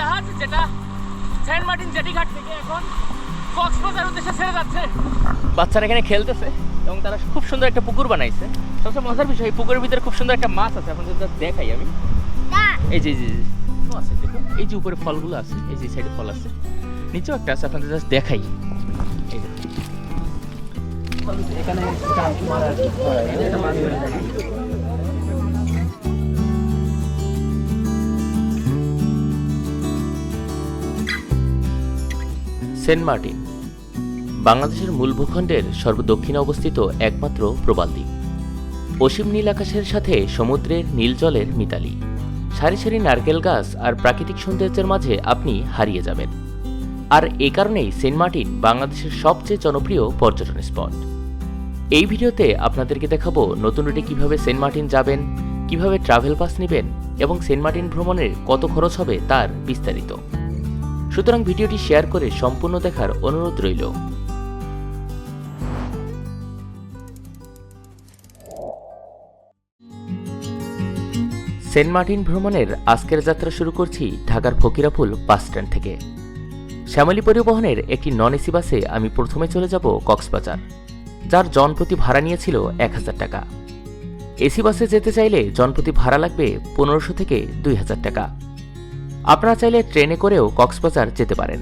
জাহাজ যেটা Saint Martin জেটিঘাট থেকে এখন কক্সবাজার উদ্দেশ্যে ছেড়ে যাচ্ছে। বাচ্চারা এখানে খেলতেছে এবং তারা খুব সুন্দর একটা পুকুর বানাইছে। সবচেয়ে মজার বিষয় এই পুকুরের ভিতরে খুব সুন্দর একটা মাছ আছে এখন যদি দেখাই আমি। এই যে এই যে এই যে, ও আছে দেখো। এই যে উপরে ফলগুলো আছে এই যে সাইডে ফল আছে। নিচেও একটা আছে আপনাদের জাস্ট দেখাই। এই এখানে সেন্ট মার্টিন, বাংলাদেশের মূল ভূখণ্ডের সর্বদক্ষিণে অবস্থিত একমাত্র প্রবাল দ্বীপ। অসীম নীল আকাশের সাথে সমুদ্রের নীল জলের মিতালি। সারি সারি নারকেল গাছ আর প্রাকৃতিক সৌন্দর্যের মাঝে আপনি হারিয়ে যাবেন। আর এ কারণেই সেন্ট মার্টিন বাংলাদেশের সবচেয়ে জনপ্রিয় পর্যটন স্পট। এই ভিডিওতে আপনাদেরকে দেখাবো নতুন রুটে কীভাবে সেন্ট মার্টিন যাবেন, কীভাবে ট্রাভেল পাস নেবেন এবং সেন্ট মার্টিন ভ্রমণের কত খরচ হবে তার বিস্তারিত। সুতরাং ভিডিওটি শেয়ার করে সম্পূর্ণ দেখার অনুরোধ রইল। সেন্ট মার্টিন ভ্রমণের আজকের যাত্রা শুরু করছি ঢাকার ফকিরাপুল বাস স্ট্যান্ড থেকে। শ্যামলী পরিবহনের একটি নন এসি বাসে আমি প্রথমে চলে যাব কক্সবাজার, যার জনপ্রতি ভাড়া নিয়েছিল এক হাজার টাকা। এসি বাসে যেতে চাইলে জনপ্রতি ভাড়া লাগবে পনেরোশো থেকে দুই হাজার টাকা। আপনারা চাইলে ট্রেনে করেও কক্সবাজার যেতে পারেন।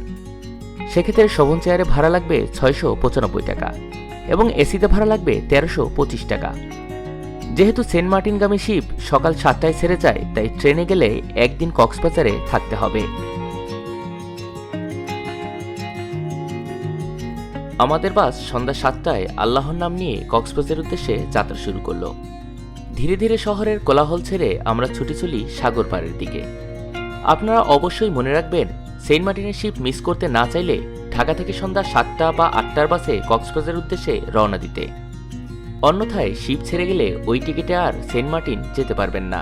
সেক্ষেত্রে শোভন চেয়ারে ভাড়া লাগবে ছয়শো পঁচানব্বই টাকা এবং এসিতে ভাড়া লাগবে তেরোশো পঁচিশ টাকা। যেহেতু সেন্ট মার্টিনগামী শিপ সকাল সাতটায় ছেড়ে যায়, তাই ট্রেনে গেলে একদিন কক্সবাজারে থাকতে হবে। আমাদের বাস সন্ধ্যা সাতটায় আল্লাহর নাম নিয়ে কক্সবাজারের উদ্দেশ্যে যাত্রা শুরু করল। ধীরে ধীরে শহরের কোলাহল ছেড়ে আমরা ছুটে চলি সাগর পাড়ের দিকে। আপনারা অবশ্যই মনে রাখবেন, সেন্ট মার্টিনের শিপ মিস করতে না চাইলে ঢাকা থেকে সন্ধ্যা সাতটা বা আটটার বাসে কক্সবাজারের উদ্দেশ্যে রওনা দিতে। অন্যথায় শিপ ছেড়ে গেলে ওই টিকিটে আর সেন্ট মার্টিন যেতে পারবেন না।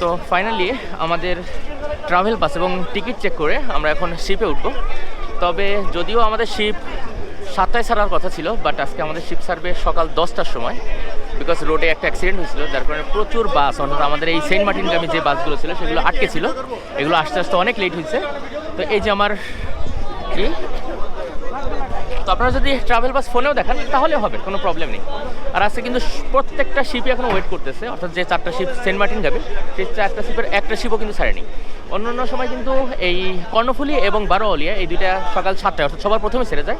তো ফাইনালি আমাদের ট্রাভেল পাস এবং টিকিট চেক করে আমরা এখন শিপে উঠবো। তবে যদিও আমাদের শিপ সাতটায় ছাড়ার কথা ছিল বাট আজকে আমাদের শিপ সার্ভে সকাল দশটার সময় বিকজ রোডে একটা অ্যাক্সিডেন্ট হয়েছিল, যার কারণে প্রচুর বাস অর্থাৎ আমাদের এই সেন্ট মার্টিনগামী যে বাসগুলো ছিল, সেগুলো আটকে ছিল। এগুলো আস্তে আস্তে অনেক লেট হয়েছে। তো এই যে আমার, কি? তো আপনারা যদি ট্রাভেল বাস ফোনেও দেখান, তাহলে হবে, কোনো প্রবলেম নেই। আর আজকে কিন্তু প্রত্যেকটা শিপই এখন ওয়েট করতেছে, অর্থাৎ যে চারটা শিপ সেন্ট মার্টিন যাবে, সেই চারটা শিপের একটা শিপও কিন্তু ছাড়েনি। অন্য অন্য সময় কিন্তু এই কর্ণফুলি এবং বারোয়ালিয়া, এই দুইটা সকাল সাতটায়, অর্থাৎ সবার প্রথমে ছেড়ে যায়।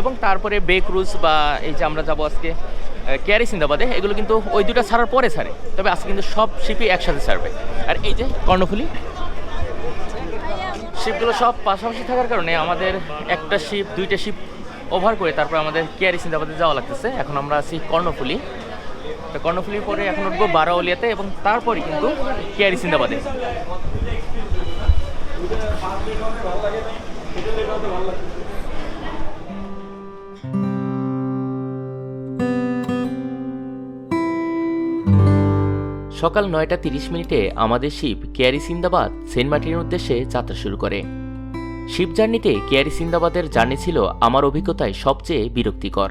এবং তারপরে বে ক্রুজ বা এই যে আমরা যাব আজকে ক্যারি সিন্দাবাদে, এগুলো কিন্তু ওই দুটা ছাড়ার পরে ছাড়ে। তবে আজকে কিন্তু সব শিপই একসাথে ছাড়বে। আর এই যে কর্ণফুলি শিপগুলো সব পাশাপাশি থাকার কারণে আমাদের একটা শিপ দুইটা শিপ ওভার করে তারপর আমাদের কেয়ারি সিন্দাবাদে যাওয়া লাগতেছে। এখন আমরা আছি কর্ণফুলি। তো কর্ণফুলির পরে এখন উঠবো বারাউলিয়াতে এবং তারপরে কিন্তু কেয়ারি সিন্দাবাদে। সকাল নয়টা তিরিশ মিনিটে আমাদের শিপ কেয়ারি সিন্দাবাদ সেন্ট মার্টিনের উদ্দেশ্যে যাত্রা শুরু করে। শিপ জার্নিতে কেয়ারি সিন্দাবাদের জার্নি ছিল আমার অভিজ্ঞতায় সবচেয়ে বিরক্তিকর।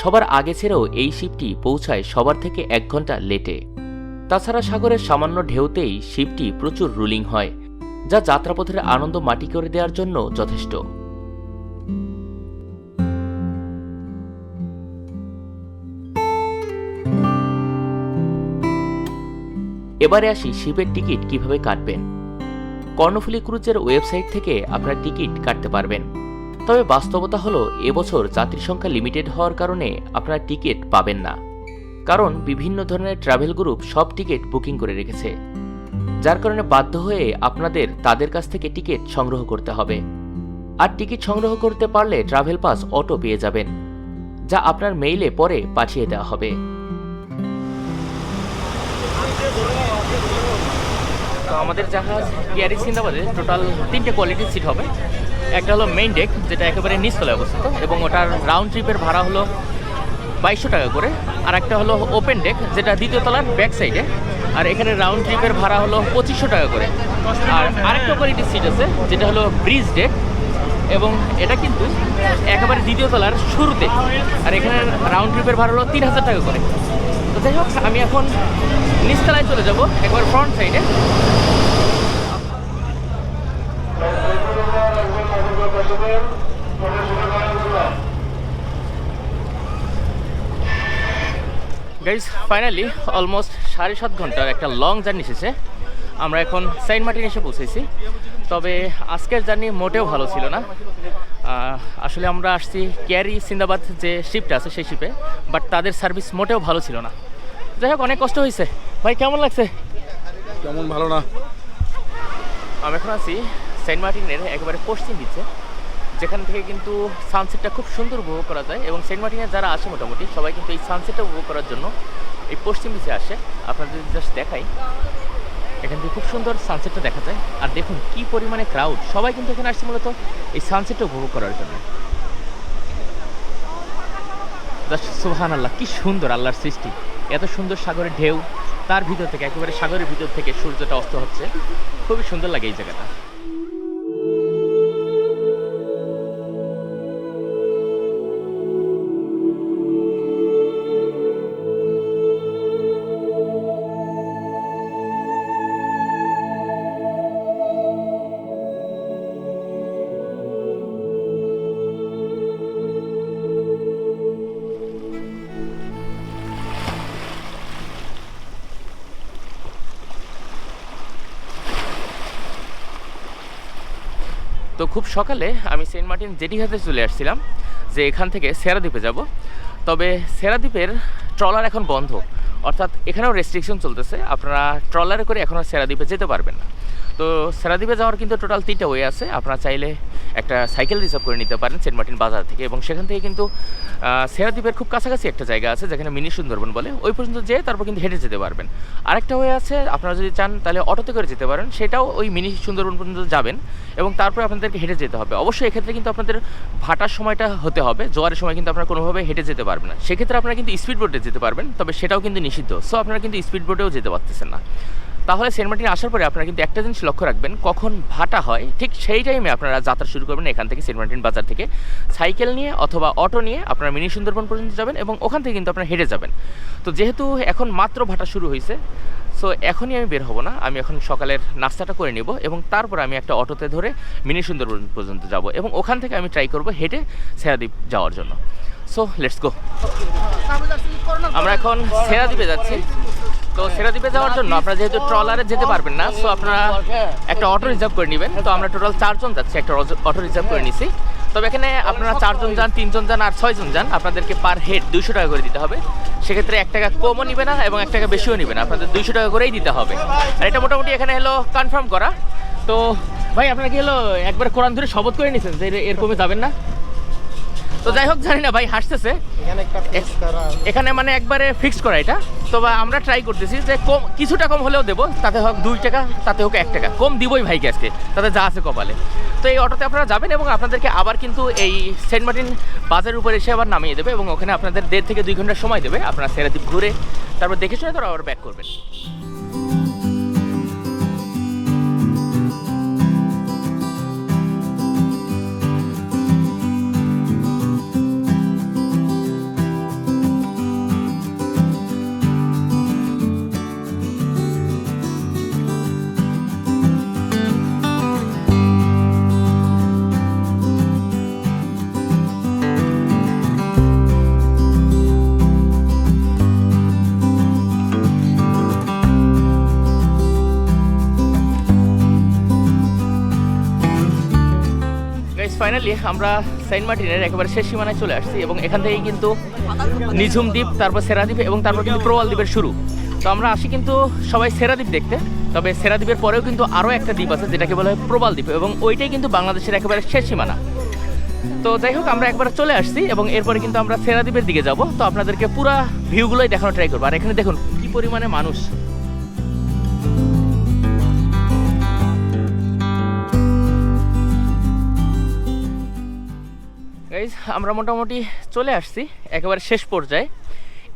সবার আগে ছেড়েও এই শিপটি পৌঁছায় সবার থেকে এক ঘণ্টা লেটে। তাছাড়া সাগরের সামান্য ঢেউতেই শিপটি প্রচুর রুলিং হয়, যা যাত্রাপথের আনন্দ মাটি করে দেওয়ার জন্য যথেষ্ট। এবারে আসি শিপের টিকিট কীভাবে কাটবেন। কর্ণফুলী ক্রুজের ওয়েবসাইট থেকে আপনার টিকিট কাটতে পারবেন। তবে বাস্তবতা হলো, এবছর যাত্রী সংখ্যা লিমিটেড হওয়ার কারণে আপনার টিকিট পাবেন না। কারণ বিভিন্ন ধরনের ট্রাভেল গ্রুপ সব টিকিট বুকিং করে রেখেছে। যার কারণে বাধ্য হয়ে আপনাদের তাদের কাছ থেকে টিকিট সংগ্রহ করতে হবে। আর টিকিট সংগ্রহ করতে পারলে ট্রাভেল পাস অটো পেয়ে যাবেন, যা আপনার মেইলে পরে পাঠিয়ে দেওয়া হবে। তো আমাদের জাহাজ কেয়ারি সিন্দাবাদে টোটাল তিনটে কোয়ালিটির সিট হবে। একটা হলো মেইন ডেক যেটা একেবারে নিচতলায় অবস্থিত, এবং ওটার রাউন্ড ট্রিপের ভাড়া হলো বাইশশো টাকা করে। আর একটা হলো ওপেন ডেক যেটা দ্বিতীয় তলার ব্যাক সাইডে আর এখানে রাউন্ড ট্রিপের ভাড়া হলো পঁচিশশো টাকা করে। আর আরেকটা কোয়ালিটির সিট আছে, যেটা হলো ব্রিজ ডেক এবং এটা কিন্তু একেবারে দ্বিতীয় তলার শুরুতে। আর এখানে রাউন্ড ট্রিপের ভাড়া হলো তিন হাজার টাকা করে। তো যাই হোক, আমি এখন নিচতলায় চলে যাব, একবার ফ্রন্ট সাইডে গাইজ ফাইনালি অলমোস্ট সাড়ে সাত ঘণ্টার একটা লং জার্নি শেষে আমরা এখন সাইন মার্টিন এসে পৌঁছেছি। তবে আজকের জার্নি মোটেও ভালো ছিল না। আসলে আমরা আসছি ক্যারি সিন্দাবাদ যে শিপটা আছে সেই শিপে বাট তাদের সার্ভিস মোটেও ভালো ছিল না। যাই হোক অনেক কষ্ট হয়েছে। ভাই কেমন লাগছে? কেমন ভালো না। আমি এখন আছি সেন্ট মার্টিনের একেবারে পশ্চিম দিচ্ছে যেখান থেকে কিন্তু সানসেটটা খুব সুন্দর উপভোগ করা যায় এবং সেন্ট মার্টিনে যারা আসে মোটামুটি সবাই কিন্তু এই সানসেটটা উপভোগ করার জন্য এই পশ্চিম দিকে আসে। আপনাদের জাস্ট দেখাই এখান থেকে খুব সুন্দর সানসেটটা দেখা যায়। আর দেখুন কি পরিমাণে ক্রাউড সবাই কিন্তু এখানে আসছে মূলত এই সানসেটটা উপভোগ করার জন্য। জাস্ট সুহান আল্লাহ কি সুন্দর আল্লাহর সৃষ্টি। এত সুন্দর সাগরের ঢেউ, তার ভিতর থেকে, একেবারে সাগরের ভিতর থেকে সূর্যটা অস্ত হচ্ছে। খুবই সুন্দর লাগে এই জায়গাটা। তো খুব সকালে আমি সেন্ট মার্টিন জেটি হাতে চলে আসছিলাম যে এখান থেকে সেরাদ্বীপে যাব। তবে সেরাদ্বীপের ট্রলার এখন বন্ধ। অর্থাৎ এখানেও রেস্ট্রিকশন চলতেছে। আপনারা ট্রলারে করে এখনও সেরাদ্বীপে যেতে পারবেন না। তো সেরাদ্বীপে যাওয়ার কিন্তু টোটাল তিনটা ওয়ে আছে। আপনারা চাইলে একটা সাইকেল রিজার্ভ করে নিতে পারেন সেন্ট মার্টিন বাজার থেকে এবং সেখান থেকে কিন্তু সেরাদ্বীপের খুব কাছাকাছি একটা জায়গা আছে যেখানে মিনি সুন্দরবন বলে। ওই পর্যন্ত যেয়ে তারপর কিন্তু হেঁটে যেতে পারবেন। আরেকটা হয়ে আছে, আপনারা যদি চান তাহলে অটোতে করে যেতে পারেন। সেটাও ওই মিনি সুন্দরবন পর্যন্ত যাবেন এবং তারপরে আপনাদেরকে হেঁটে যেতে হবে। অবশ্যই এক্ষেত্রে কিন্তু আপনাদের ভাটার সময়টা হতে হবে, জোয়ারের সময় কিন্তু আপনারা কোনোভাবে হেঁটে যেতে পারবেন না। সেক্ষেত্রে আপনারা কিন্তু স্পিড বোটে যেতে পারবেন, তবে সেটাও কিন্তু নিষিদ্ধ। সো আপনারা কিন্তু স্পিড বোটেও যেতে পারতেছেন না। তাহলে সেন্ট মার্টিন আসার পরে আপনারা কিন্তু একটা জিনিস লক্ষ্য রাখবেন কখন ভাটা হয় ঠিক সেই টাইমে আপনারা যাত্রা শুরু করবেন এখান থেকে সেন্ট মার্টিন বাজার থেকে। সাইকেল নিয়ে অথবা অটো নিয়ে আপনারা মিনি সুন্দরবন পর্যন্ত যাবেন এবং ওখান থেকে কিন্তু আপনারা হেঁটে যাবেন। তো যেহেতু এখন মাত্র ভাটা শুরু হয়েছে সো এখনই আমি বের হব না আমি এখন সকালের নাস্তাটা করে নেব এবং তারপর আমি একটা অটোতে ধরে মিনি সুন্দরবন পর্যন্ত যাব এবং ওখান থেকে আমি ট্রাই করব হেঁটে সেরাদ্বীপ যাওয়ার জন্য। সো লেটস গো আমরা এখন সেরাদ্বীপে যাচ্ছি। তো সেরাদ্বীপে যাওয়ার জন্য। আপনারা যেহেতু ট্রলারে যেতে পারবেন না সো আপনারা একটা অটো রিজার্ভ করে নেবেন। তো আমরা টোটাল চারজন যাচ্ছি, একটা অটো রিজার্ভ করে নিছি। তবে এখানে আপনারা চারজন যান, তিনজন যান আর ছয়জন যান, আপনাদেরকে পার হেড দুইশো টাকা করে দিতে হবে। সেক্ষেত্রে এক টাকা কমও নিবে না এবং এক টাকা বেশিও নিবে না, আপনাদের দুইশো টাকা করেই দিতে হবে। আর এটা মোটামুটি এখানে হলো কনফার্ম করা। তো ভাই, আপনারা কি হলো একবার কোরআন ধরে শপথ করে নিয়েছেন যে এর- এরকমে যাবেন না? তো যাই হোক জানি না ভাই হাসতেছে। এখানে মানে একবারে ফিক্স করা এটা। তবে আমরা ট্রাই করতেছি যে কম কিছুটা কম হলেও দেবো তাতে হোক দুই টাকা তাতে হোক এক টাকা। কম দিবই ভাইকে আজকে তাতে যা আছে কপালে। তো এই অটোতে আপনারা যাবেন এবং আপনাদেরকে আবার কিন্তু এই সেন্ট মার্টিন বাজারের উপরে এসে আবার নামিয়ে দেবে এবং ওখানে আপনাদের দেড় থেকে দুই ঘণ্টা সময় দেবে। আপনারা সেরাদ্বীপ ঘুরে তারপর দেখে শুনে তারা আবার ব্যাক করবেন। ফাইনালি আমরা সেন্ট মার্টিনের একেবারে শেষ সীমানায় চলে আসছি এবং এখান থেকেই কিন্তু নিঝুম দ্বীপ, তারপর সেরাদ্বীপ এবং তারপর কিন্তু প্রবাল দ্বীপের শুরু। তো আমরা আসি কিন্তু সবাই সেরাদ্বীপ দেখতে, তবে সেরাদ্বীপের পরেও কিন্তু আরও একটা দ্বীপ আছে যেটাকে বলা হয় প্রবাল দ্বীপ এবং ওইটাই কিন্তু বাংলাদেশের একেবারে শেষ সীমানা। তো যাই হোক, আমরা একবার চলে আসছি এবং এরপরে কিন্তু আমরা সেরাদ্বীপের দিকে যাব। তো আপনাদেরকে পুরা ভিউগুলোই দেখানোর ট্রাই করব। আর এখানে দেখুন, কি পরিমাণে মানুষ। গাইজ আমরা মোটামুটি চলে আসছি একেবারে শেষ পর্যায়ে।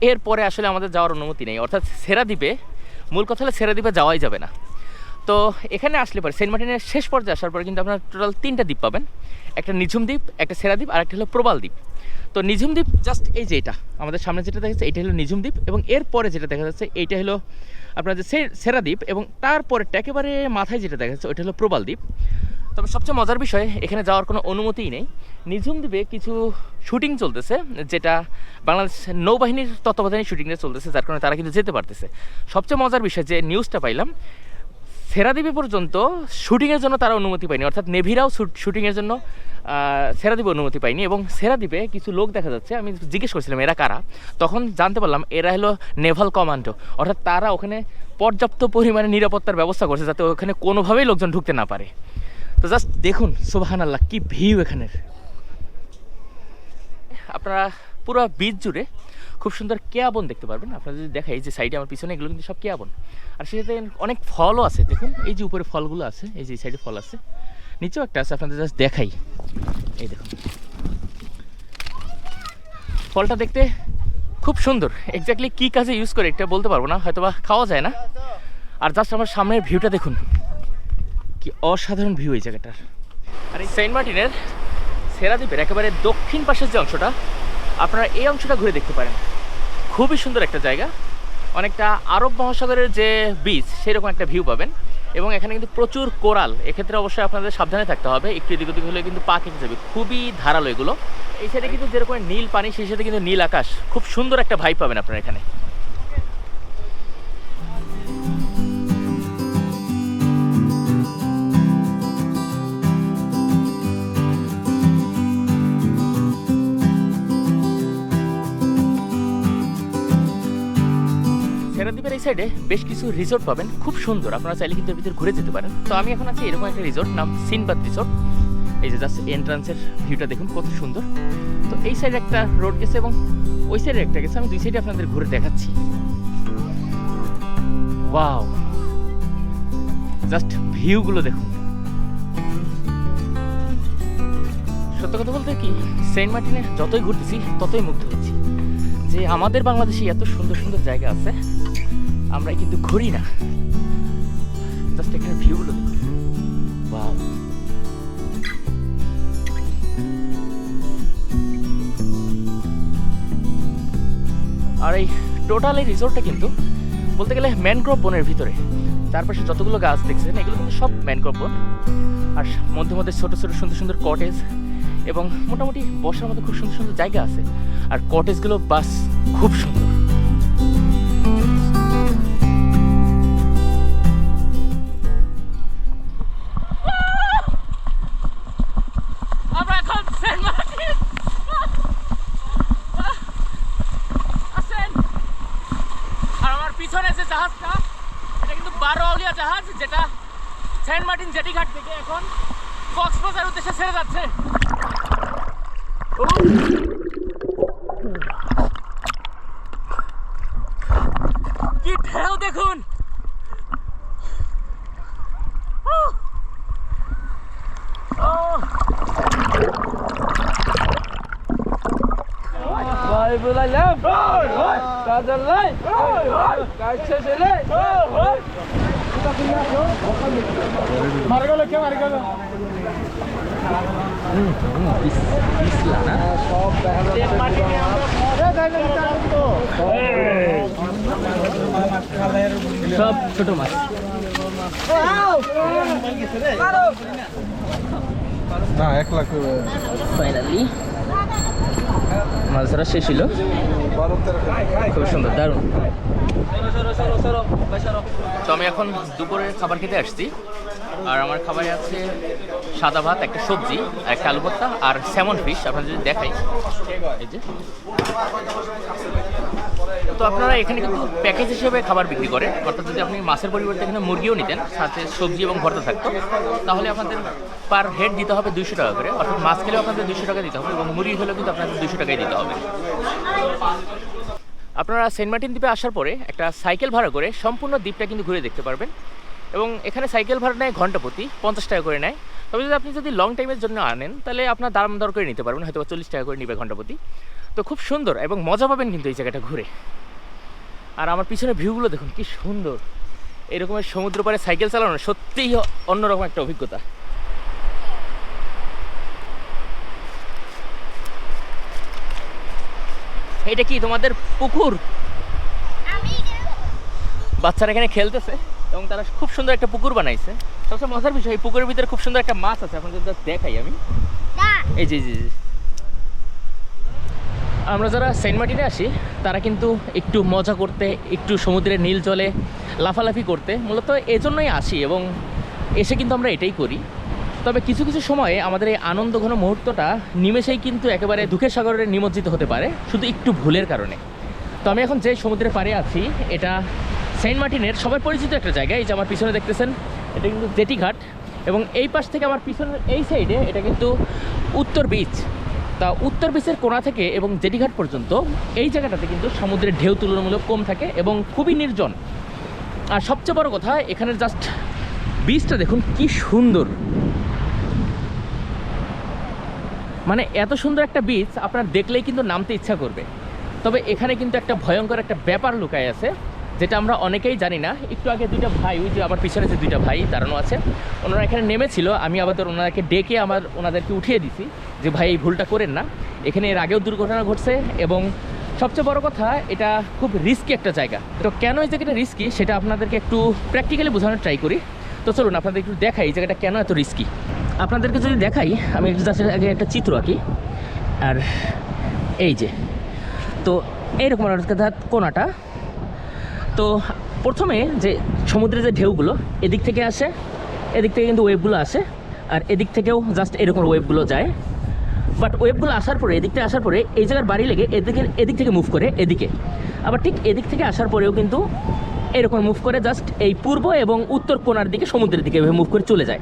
এরপরে আসলে আমাদের যাওয়ার অনুমতি নেই। অর্থাৎ সেরাদ্বীপে মূল কথা হলো সেরাদ্বীপে যাওয়াই যাবে না। তো এখানে আসলে পরে সেন্ট মার্টিনের শেষ পর্যায়ে আসার পরে কিন্তু আপনারা টোটাল তিনটা দ্বীপ পাবেন। একটা নিঝুম দ্বীপ, একটা সেরা দ্বীপ, আর একটা হলো প্রবাল দ্বীপ। তো নিঝুম দ্বীপ জাস্ট এই যে এটা, আমাদের সামনে যেটা দেখা যাচ্ছে, এটা হলো নিঝুম দ্বীপ এবং এরপরে যেটা দেখা যাচ্ছে, এইটা হলো আপনার যে সে- সেরা দ্বীপ এবং তারপরেরটা একেবারে মাথায় যেটা দেখা যাচ্ছে, ওইটা হলো প্রবাল দ্বীপ। তবে সবচেয়ে মজার বিষয়, এখানে যাওয়ার কোনো অনুমতিই নেই। নিঝুম দ্বীপে কিছু শুটিং চলতেছে, যেটা বাংলাদেশ নৌবাহিনীর তত্ত্বাবধানে শুটিংটা চলতেছে, যার কারণে তারা কিন্তু যেতে পারতেছে। সবচেয়ে মজার বিষয় যে নিউজটা পাইলাম সেরাদ্বীপে পর্যন্ত শুটিংয়ের জন্য তারা অনুমতি পায়নি, অর্থাৎ নেভিরাও শুটিংয়ের জন্য সেরাদ্বীপে অনুমতি পায়নি এবং সেরাদ্বীপে কিছু লোক দেখা যাচ্ছে, আমি জিজ্ঞেস করছিলাম এরা কারা, তখন জানতে পারলাম এরা হলো নেভাল কমান্ডো। অর্থাৎ তারা ওখানে পর্যাপ্ত পরিমাণে নিরাপত্তার ব্যবস্থা করছে, যাতে ওখানে কোনোভাবেই লোকজন ঢুকতে না পারে। তো জাস্ট দেখুন সুবাহান আল্লাহ কী ভিউ এখানের। আপনারা পুরো বীজ জুড়ে খুব সুন্দর কেয়াবন দেখতে পারবেন। আপনারা যদি দেখাই এই যে সাইডে আমার পিছনে এগুলো কিন্তু সব কেয়া বন। আর সেটাতে অনেক ফলও আছে, দেখুন, এই যে উপরে ফলগুলো আছে, এই যে এই সাইডে ফল আছে। নিচেও একটা আছে, আপনাদের জাস্ট দেখাই। এই দেখুন। ফলটা দেখতে খুব সুন্দর। এক্স্যাক্টলি কী কাজে ইউজ করে এটা বলতে পারব না হয়তো বা খাওয়া যায় না। আর জাস্ট আমার সামনের ভিউটা দেখুন। কি অসাধারণ ভিউ এই জায়গাটার। আর এই সেন্ট মার্টিনের সেরাদ্বীপের একেবারে দক্ষিণ পাশের যে অংশটা, আপনারা এই অংশটা ঘুরে দেখতে পারেন। খুবই সুন্দর একটা জায়গা। অনেকটা আরব মহাসাগরের যে বিচ সেরকম একটা ভিউ পাবেন। এবং এখানে কিন্তু প্রচুর কোরাল। এক্ষেত্রে অবশ্যই আপনাদের সাবধানে থাকতে হবে। একটু এদিক ওদিক হলে কিন্তু পা কেটে যাবে। খুবই ধারালো এগুলো। এই সাইডে কিন্তু যেরকম নীল পানি, সেই সাথে কিন্তু নীল আকাশ। খুব সুন্দর একটা ভাই পাবেন আপনারা এখানে। সেরাদ্বীপের এই সাইডে বেশ কিছু রিসোর্ট পাবেন, খুব সুন্দর। আপনারা চাইলে কিন্তু ভিতরে ঘুরে যেতে পারেন। তো আমি এখন আছি এরকম একটা রিসোর্ট নাম সিনবাদ রিসোর্ট এই যে জাস্ট এন্ট্রান্সের ভিউটা দেখুন, কত সুন্দর। তো এই সাইডে একটা রোড গেছে এবং ওই সাইডে একটা গেছে। আমি দুই সাইডে আপনাদের ঘুরে দেখাচ্ছি। ওয়াও জাস্ট ভিউগুলো দেখুন। সত্য কথা বলতে কি সেন্ট মার্টিনে যতই ঘুরতেছি, ততই মুগ্ধ হচ্ছি। যে আমাদের বাংলাদেশে এত সুন্দর সুন্দর জায়গা আছে। আমরা কিন্তু ঘুরি না। জাস্ট এখানে ভিউগুলো Wow. আর এই টোটাল এই রিসোর্টটা কিন্তু বলতে গেলে ম্যানগ্রোভ বনের ভিতরে। চারপাশে যতগুলো গাছ দেখছেন, এগুলো কিন্তু সব ম্যানগ্রোভ বন। আর মধ্যে মধ্যে ছোট ছোট সুন্দর সুন্দর কটেজ এবং মোটামুটি বসার মতো খুব সুন্দর সুন্দর জায়গা আছে। আর কটেজগুলো বাস, খুব সুন্দর। জাহাজ যেটা সেন্ট মার্টিন জেটিঘাট থেকে এখন কক্সবাজার উদ্দেশ্যে ছেড়ে যাচ্ছে! কি ঢেউ দেখুন। ওহ! সব ছোট মাছ না এক লাখ ফাইনালি মাছ ধরা শেষ হলো খুব সুন্দর, দারুণ তো আমি এখন দুপুরের খাবার খেতে আসছি। আর আমার খাবারে আছে সাদা ভাত, একটা সবজি আর একটা আলু ভর্তা আর স্যামন ফিশ আপনাদের যদি দেখাই। এই যে। তো আপনারা এখানে কিন্তু প্যাকেজ হিসেবে খাবার বিক্রি করে। অর্থাৎ যদি আপনি মাছের পরিবর্তে এখানে মুরগিও নিতেন, সাথে সবজি এবং ভর্তা থাকতো, তাহলে আপনাদের পার হেড দিতে হবে দুইশো টাকা করে। অর্থাৎ মাছ খেলেও আপনাদের দুইশো টাকা দিতে হবে এবং মুরগি খেলেও কিন্তু আপনাদের দুইশো টাকাই দিতে হবে। আপনারা সেন্ট মার্টিন দ্বীপে আসার পরে একটা সাইকেল ভাড়া করে সম্পূর্ণ দ্বীপটা কিন্তু ঘুরে দেখতে পারবেন। এবং এখানে সাইকেল ভাড়া নেয় ঘণ্টা প্রতি পঞ্চাশ টাকা করে নেয়। তবে যদি আপনি যদি লং টাইমের জন্য আনেন, তাহলে আপনার দাম দর করে নিতে পারবেন হয়তো চল্লিশ টাকা করে নিবে ঘণ্টা প্রতি। তো খুব সুন্দর এবং মজা পাবেন কিন্তু এই জায়গাটা ঘুরে। আর আমার পিছনে ভিউগুলো দেখুন, কি সুন্দর। এরকমের সমুদ্র পাড়ে সাইকেল চালানো সত্যিই অন্যরকম একটা অভিজ্ঞতা। এটা কি তোমাদের পুকুর? বাচ্চারা এখানে খেলতেছে এবং তারা খুব সুন্দর একটা পুকুর বানাইছে। সবচেয়ে মজার বিষয় এই পুকুরের ভিতরে খুব সুন্দর একটা মাছ আছে এখন যদি দেখাই আমি। এই যে জি জি আমরা যারা সেন্ট মার্টিনে আসি তারা কিন্তু একটু মজা করতে একটু সমুদ্রের নীল জলে লাফালাফি করতে মূলত এজন্যই আসি এবং এসে কিন্তু আমরা এটাই করি। তবে কিছু কিছু সময়ে আমাদের এই আনন্দ ঘন মুহূর্তটা নিমেষেই কিন্তু একেবারে দুঃখের সাগরে নিমজ্জিত হতে পারে, শুধু একটু ভুলের কারণে। তো আমি এখন যে সমুদ্রের পাড়ে আছি, এটা সেন্ট মার্টিনের সবার পরিচিত একটা জায়গা, এই যে আমার পিছনে দেখতেছেন, এটা কিন্তু জেটি ঘাট এবং এই পাশ থেকে আমার পিছনের এই সাইডে এটা কিন্তু উত্তর বিচ তা উত্তর বিচের কোণা থেকে এবং জেটিঘাট পর্যন্ত এই জায়গাটাতে কিন্তু সমুদ্রের ঢেউ তুলনামূলক কম থাকে এবং খুবই নির্জন। আর সবচেয়ে বড় কথা, এখানের জাস্ট বিচটা দেখুন, কি সুন্দর। মানে এত সুন্দর একটা বিচ আপনার দেখলেই কিন্তু নামতে ইচ্ছা করবে। তবে এখানে কিন্তু একটা ভয়ঙ্কর একটা ব্যাপার লুকায় আছে, যেটা আমরা অনেকেই জানি না। একটু আগে দুইটা ভাই, ওই যে আমার পিছনে যে দুইটা ভাই দাঁড়ানো আছে, ওনারা এখানে নেমেছিল। আমি আবার ওনাদেরকে ডেকে আমার, ওনাদেরকে উঠিয়ে দিছি যে, ভাই, এই ভুলটা করেন না। এখানে এর আগেও দুর্ঘটনা ঘটছে এবং সবচেয়ে বড় কথা, এটা খুব রিস্কি একটা জায়গা। তো কেন এই জায়গাটা রিস্কি সেটা আপনাদেরকে একটু প্র্যাকটিক্যালি বোঝানোর ট্রাই করি। তো চলুন আপনাদের একটু দেখাই এই জায়গাটা কেন এত রিস্কি আপনাদেরকে যদি দেখাই, আমি একটু জাস্ট আগে একটা চিত্র আঁকি। আর এই যে, তো এইরকম অর্থাৎ কোনাটা। তো প্রথমে যে সমুদ্রের যে ঢেউগুলো, এদিক থেকে আসে, এদিক থেকে কিন্তু ওয়েবগুলো আসে, আর এদিক থেকেও জাস্ট এরকম ওয়েবগুলো যায়। বাট ওয়েবগুলো আসার পরে এদিক থেকে আসার পরে, এই জায়গার বাড়ি লেগে এদিকে, এদিক থেকে মুভ করে এদিকে। আবার ঠিক এদিক থেকে আসার পরেও কিন্তু এরকম মুভ করে জাস্ট এই পূর্ব এবং উত্তর কোণার দিকে, সমুদ্রের দিকে এভাবে মুভ করে চলে যায়।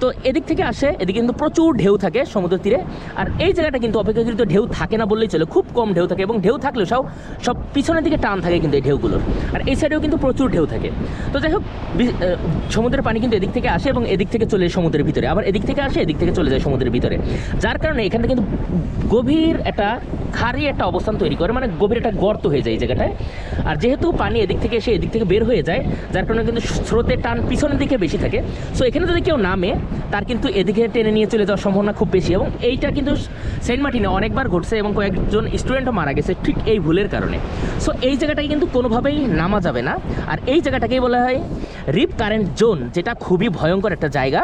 তো এদিক থেকে আসে, এদিকে কিন্তু প্রচুর ঢেউ থাকে সমুদ্র তীরে। আর এই জায়গাটা কিন্তু অপেক্ষাকৃত ঢেউ থাকে না বললেই চলে, খুব কম ঢেউ থাকে এবং ঢেউ থাকলেও সব সব পিছনের দিকে টান থাকে কিন্তু এই ঢেউগুলোর। আর এই সাইডেও কিন্তু প্রচুর ঢেউ থাকে। তো যাই হোক সমুদ্রের পানি কিন্তু এদিক থেকে আসে এবং এদিক থেকে চলে যায় সমুদ্রের ভিতরে। আবার এদিক থেকে আসে, এদিক থেকে চলে যায় সমুদ্রের ভিতরে। যার কারণে এখানে কিন্তু গভীর একটা খারি একটা অবস্থান তৈরি করে মানে গভীর একটা গর্ত হয়ে যায় এই জায়গাটায়। আর যেহেতু পানি এদিক থেকে এসে এদিক থেকে বের হয়ে যায়, যার কারণে কিন্তু স্রোতের টান পিছনের দিকে বেশি থাকে। সো এখানে যদি কেউ নামে, তার কিন্তু এদিকে টেনে নিয়ে চলে যাওয়ার সম্ভাবনা খুব বেশি এবং এইটা কিন্তু সেন্ট মার্টিনে অনেকবার ঘটছে এবং কয়েকজন স্টুডেন্টও মারা গেছে ঠিক এই ভুলের কারণে। সো এই জায়গাটায় কিন্তু কোনোভাবেই নামা যাবে না। আর এই জায়গাটাকেই বলা হয় রিপ কারেন্ট জোন, যেটা খুবই ভয়ঙ্কর একটা জায়গা।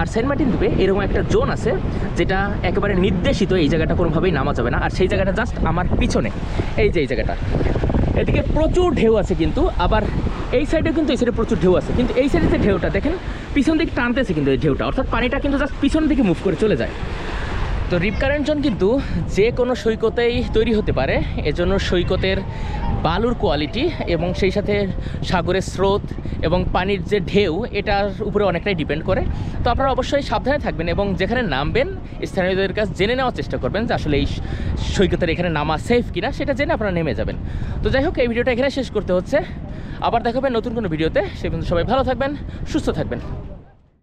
আর সেন্ট মার্টিন দ্বীপে এরকম একটা জোন আছে, যেটা একেবারে নির্দেশিত এই জায়গাটা কোনোভাবেই নামা যাবে না। আর সেই জায়গাটা জাস্ট আমার পিছনে। এই যে, এই জায়গাটা। এদিকে প্রচুর ঢেউ আছে কিন্তু, আবার এই সাইডে কিন্তু এই সাইডে প্রচুর ঢেউ আছে। কিন্তু এই সাইডে যে ঢেউটা, দেখেন, পিছন দিকে টানতেছে কিন্তু এই ঢেউটা। অর্থাৎ পানিটা কিন্তু জাস্ট পিছন দিকে মুভ করে চলে যায়। তো রিপ কারেন্টজন কিন্তু যে কোনো সৈকতেই তৈরি হতে পারে। এজন্য সৈকতের বালুর কোয়ালিটি এবং সেই সাথে সাগরের স্রোত এবং পানির যে ঢেউ, এটার উপরে অনেকটাই ডিপেন্ড করে। তো আপনারা অবশ্যই সাবধানে থাকবেন এবং যেখানে নামবেন, স্থানীয়দের কাছে জেনে নেওয়ার চেষ্টা করবেন যে আসলে এই সৈকতের এখানে নামা সেফ কিনা, সেটা জেনে আপনারা নেমে যাবেন। তো যাই হোক, এই ভিডিওটা এখানে শেষ করতে হচ্ছে। আবার দেখাবেন নতুন কোনো ভিডিওতে। সে কিন্তু সবাই ভালো থাকবেন, সুস্থ থাকবেন।